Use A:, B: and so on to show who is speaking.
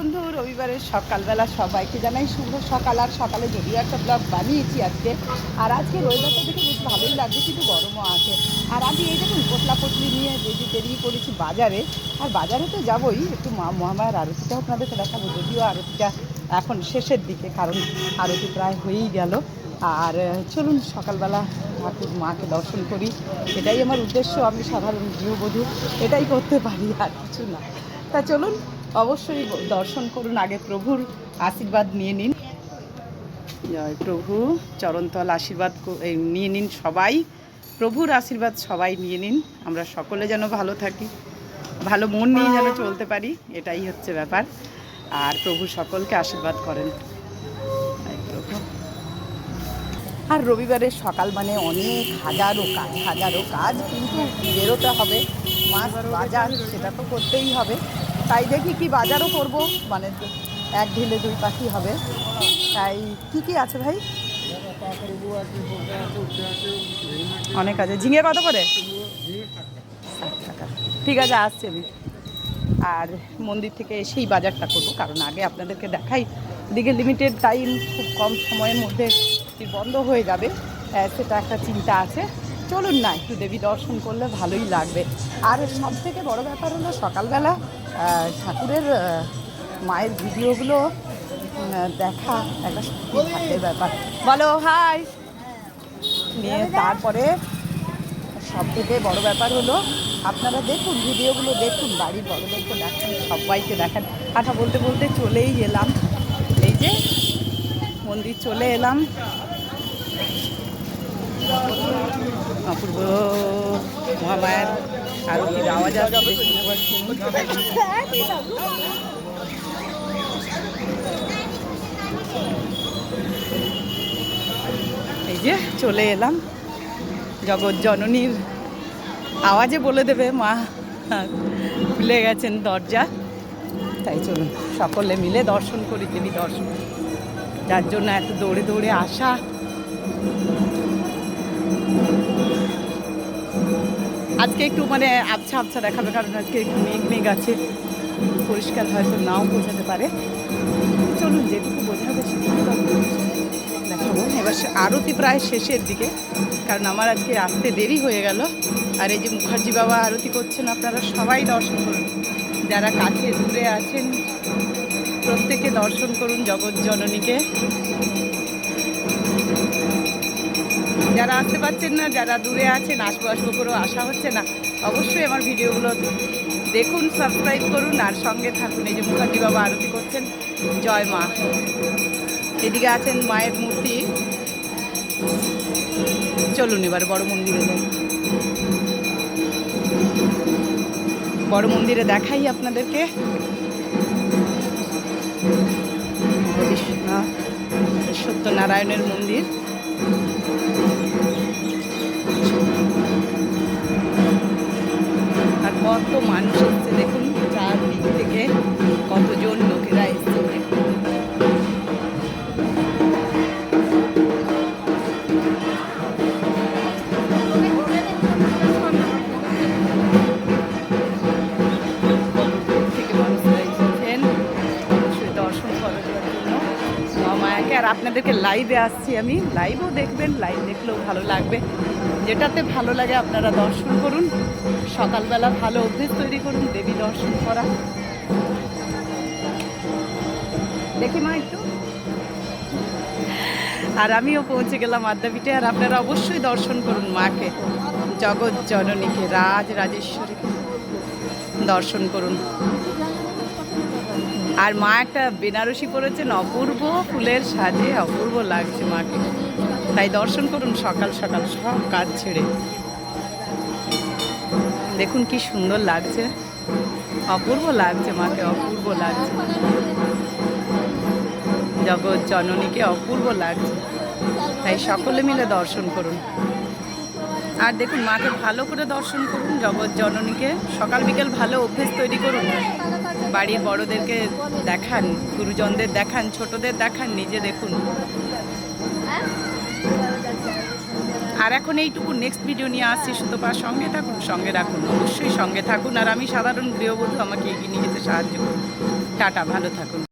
A: বন্ধু, রবিবারের সকালবেলা সবাইকে জানাই শুভ সকাল। আর সকালে যদিও একটা ব্লগ বানিয়েছি আজকে, আর আজকে রবিবারটা দেখে বেশ ভালোই লাগছে, কিন্তু গরমও আছে। আর আমি এই দেখুন পোটলা পটলি নিয়ে বেরিয়ে বেরিয়ে পড়েছি বাজারে। আর বাজারে তো যাবোই, একটু মা মহামায়ের আরতিটাও আপনাদেরকে দেখাবো, যদিও আরতিটা এখন শেষের দিকে, কারণ আরতি প্রায় হয়েই গেল। আর চলুন, সকালবেলা ঠাকুর মাকে দর্শন করি। এটাই আমার উদ্দেশ্য, আমি সাধারণ গৃহবধূ, এটাই করতে পারি, আর কিছু না। তা চলুন অবশ্যই দর্শন করুন, আগে প্রভুর আশীর্বাদ নিয়ে নিন। জয় প্রভু, চরণতল আশীর্বাদ নিয়ে নিন সবাই। প্রভুর আশীর্বাদ সবাই নিয়ে নিন, আমরা সকলে যেন ভালো থাকি। ভালো মন নিয়ে যেন চলতে পারি, এটাই হচ্ছে ব্যাপার। আর প্রভু সকলকে আশীর্বাদ করেন। আর রবিবারের সকাল মানে অনেক হাজারো কাজ হাজারো কাজ, কিন্তু বেরোতে হবে। মাছ বাজার সেটা তো করতেই হবে। তাই দেখি কি বাজারও করব। মানে এক ঢিলে দুই পাখি হবে। তাই কি কি আছে ভাই? অনেক আছে। ঝিঙে কত করে? ঠিক আছে, আসছি আমি। আর মন্দির থেকে এসেই বাজারটা করব, কারণ আগে আপনাদেরকে দেখাই। দিকে লিমিটেড টাইম খুব কম সময়ের মধ্যে বন্ধ হয়ে যাবে। সেটা একটা চিন্তা আছে। চলুন না, একটু দেবী দর্শন করলে ভালোই লাগবে। আর সব থেকে বড় ব্যাপার হলো সকালবেলা ঠাকুরের মায়ের ভিডিওগুলো দেখা একটা সত্যি ব্যাপার। বলো, হাই। নিয়ে তারপরে সব থেকে বড় ব্যাপার হলো, আপনারা দেখুন ভিডিওগুলো, দেখুন বাড়ির বড়দেরকে দেখান সবাইকে দেখান কথা বলতে বলতে চলেই এলাম। এই যে মন্দির চলে এলাম। অপূর্ব মহামায়ের আরতির আওয়াজ এই যে চলে এলাম। জগৎ জননীর আওয়াজে বলে দেবে, মা খুলে গেছেন দরজা। তাই চলুন, সকলে মিলে দর্শন করি, দেবী দর্শন যার জন্য এত দৌড়ে দৌড়ে আসা। আজকে একটু মানে আবছা আবছা দেখাবে, কারণ আজকে একটু মেঘ মেঘ আছে। পরিষ্কার হয়তো নাও বোঝাতে পারে। চলুন, যেটুকু বোঝাবে সেটুকু দেখাবো। এবার আরতি প্রায় শেষের দিকে, কারণ আমার আজকে আসতে দেরি হয়ে গেল। আর এই যে মুখার্জি বাবা আরতি করছেন, আপনারা সবাই দর্শন করুন। যারা কাছে দূরে আছেন, প্রত্যেকে দর্শন করুন জগৎ জননীকে। যারা আসতে পারছেন না, যারা দূরে আছেন আসব আসব করেও আসা হচ্ছে না, অবশ্যই আমার ভিডিওগুলো দেখুন সাবস্ক্রাইব করুন, আর সঙ্গে থাকুন। এই যে মুখার্জি বাবা আরতি করছেন, জয় মা। এদিকে আছেন মায়ের মূর্তি। চলুন এবার বড় মন্দিরে যাই। বড় মন্দিরে দেখাই আপনাদেরকে। সত্যনারায়ণের মন্দির। কত মানুষ এসছে দেখুন চারদিক থেকে কতজন লোকেরা এসছে। আর আপনাদেরকে লাইভে আসছি আমি। লাইভও দেখবেন লাইভ দেখলেও ভালো লাগবে। যেটাতে ভালো লাগে আপনারা দর্শন করুন। সকালবেলা ভালো অভ্যেস তৈরি করুন, দেবী দর্শন করা। দেখি মা একটু। আর আমিও পৌঁছে গেলাম আদ্যাপীঠে, আর আপনারা অবশ্যই দর্শন করুন মাকে। জগৎ জননীকে, রাজ রাজেশ্বরীকে দর্শন করুন। আর মা একটা বেনারসি পরেছেন, অপূর্ব ফুলের সাজে, অপূর্ব লাগছে মাকে। তাই দর্শন করুন সকাল সকাল সব কাজ ছেড়ে। দেখুন কি সুন্দর লাগছে। অপূর্ব লাগছে মাকে, অপূর্ব লাগছে। জগৎ জননীকে অপূর্ব লাগছে। তাই সকলে মিলে দর্শন করুন। আর দেখুন, মাকে ভালো করে দর্শন করুন, জগৎ জননীকে। সকাল বিকেল ভালো অভ্যেস তৈরি করুন। বাড়ির বড়দেরকে দেখান, গুরুজনদের দেখান, ছোটদের দেখান, নিজে দেখুন। আর এখন এইটুকু নেক্সট ভিডিও নিয়ে আসছি, সুতোপার সঙ্গে থাকুন, সঙ্গে রাখুন, অবশ্যই সঙ্গে থাকুন। আর আমি সাধারণ গৃহবধূ আমাকে এগিয়ে নিয়ে যেতে সাহায্য করুন টাটা, ভালো থাকুন।